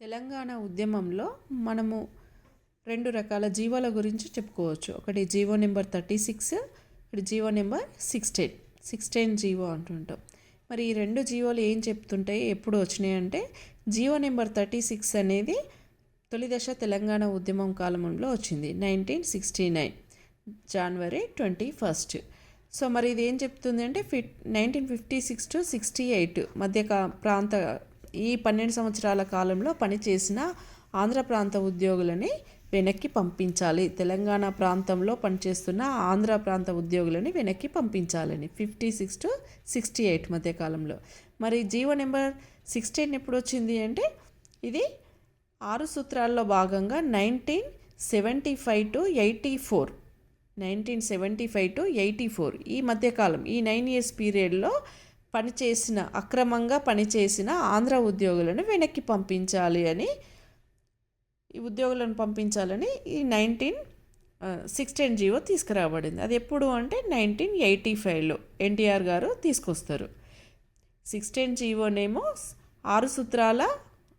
తెలంగాణ ఉద్యమంలో మనము రెండు రకాల జీవోల గురించి చెప్పుకోవచ్చు. ఒకటి జీవో నెంబర్ థర్టీ సిక్స్ ఒకటి GO number sixteen. Sixteen GO అంటుంటాం. మరి ఈ రెండు జీవోలు ఏం చెప్తుంటాయి? ఎప్పుడు వచ్చినాయి అంటే జీవో నెంబర్ థర్టీ సిక్స్ అనేది తొలిదశ తెలంగాణ ఉద్యమం కాలంలో వచ్చింది నైన్టీన్ సిక్స్టీ నైన్ జనవరి ట్వంటీ ఫస్ట్. సో మరి ఇది ఏం చెప్తుంది అంటే ఫిఫ్ nineteen fifty six to sixty eight మధ్య కా- ప్రాంత ఈ పన్నెండు సంవత్సరాల కాలంలో పనిచేసిన ఆంధ్ర ప్రాంత ఉద్యోగులని వెనక్కి పంపించాలి. తెలంగాణ ప్రాంతంలో పనిచేస్తున్న ఆంధ్ర ప్రాంత ఉద్యోగులని వెనక్కి పంపించాలని fifty six to sixty eight మధ్య కాలంలో. మరి జీవో నెంబర్ సిక్స్టీన్ ఎప్పుడు వచ్చింది అంటే ఇది ఆరు సూత్రాల్లో భాగంగా nineteen seventy five to eighty four. Nineteen seventy five to eighty four ఈ మధ్యకాలం ఈ నైన్ ఇయర్స్ పీరియడ్లో పనిచేసిన అక్రమంగా పనిచేసిన ఆంధ్ర ఉద్యోగులను వెనక్కి పంపించాలి అని ఈ ఉద్యోగులను పంపించాలని ఈ నైన్టీన్ సిక్స్టీన్ జీవో తీసుకురాబడింది. అది ఎప్పుడు అంటే నైన్టీన్ ఎయిటీ ఫైవ్లో ఎన్టీఆర్ గారు తీసుకొస్తారు. సిక్స్టీన్ జీవోనేమో ఆరు సూత్రాల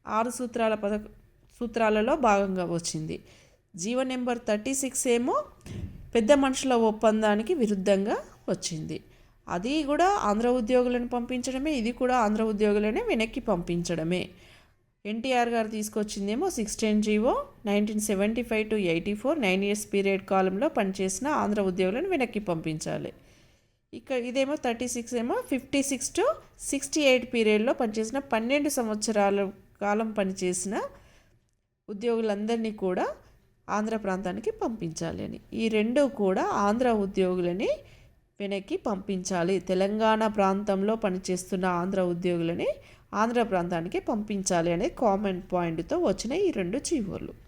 ఆరు సూత్రాల పద సూత్రాలలో భాగంగా వచ్చింది. జీవో నెంబర్ థర్టీ సిక్స్ ఏమో పెద్ద మనుషుల ఒప్పందానికి విరుద్ధంగా వచ్చింది. అది కూడా ఆంధ్ర ఉద్యోగులను పంపించడమే ఇది కూడా ఆంధ్ర ఉద్యోగులనే వెనక్కి పంపించడమే. NTR garu తీసుకొచ్చిందేమో sixteen GO nineteen seventy five to eighty four nine years period కాలంలో పనిచేసిన ఆంధ్ర ఉద్యోగులను వెనక్కి పంపించాలి. ఇక్కడ ఇదేమో థర్టీ సిక్స్ ఏమో fifty six to sixty eight పీరియడ్లో పనిచేసిన పన్నెండు సంవత్సరాల కాలం పనిచేసిన ఉద్యోగులందరినీ కూడా ఆంధ్ర ప్రాంతానికి పంపించాలి అని. ఈ రెండు కూడా ఆంధ్ర ఉద్యోగులని వెనక్కి పంపించాలి. తెలంగాణ ప్రాంతంలో పనిచేస్తున్న ఆంధ్ర ఉద్యోగులని ఆంధ్ర ప్రాంతానికి పంపించాలి అనే కామెంట్ పాయింట్తో వచ్చిన ఈ రెండు జీవోలు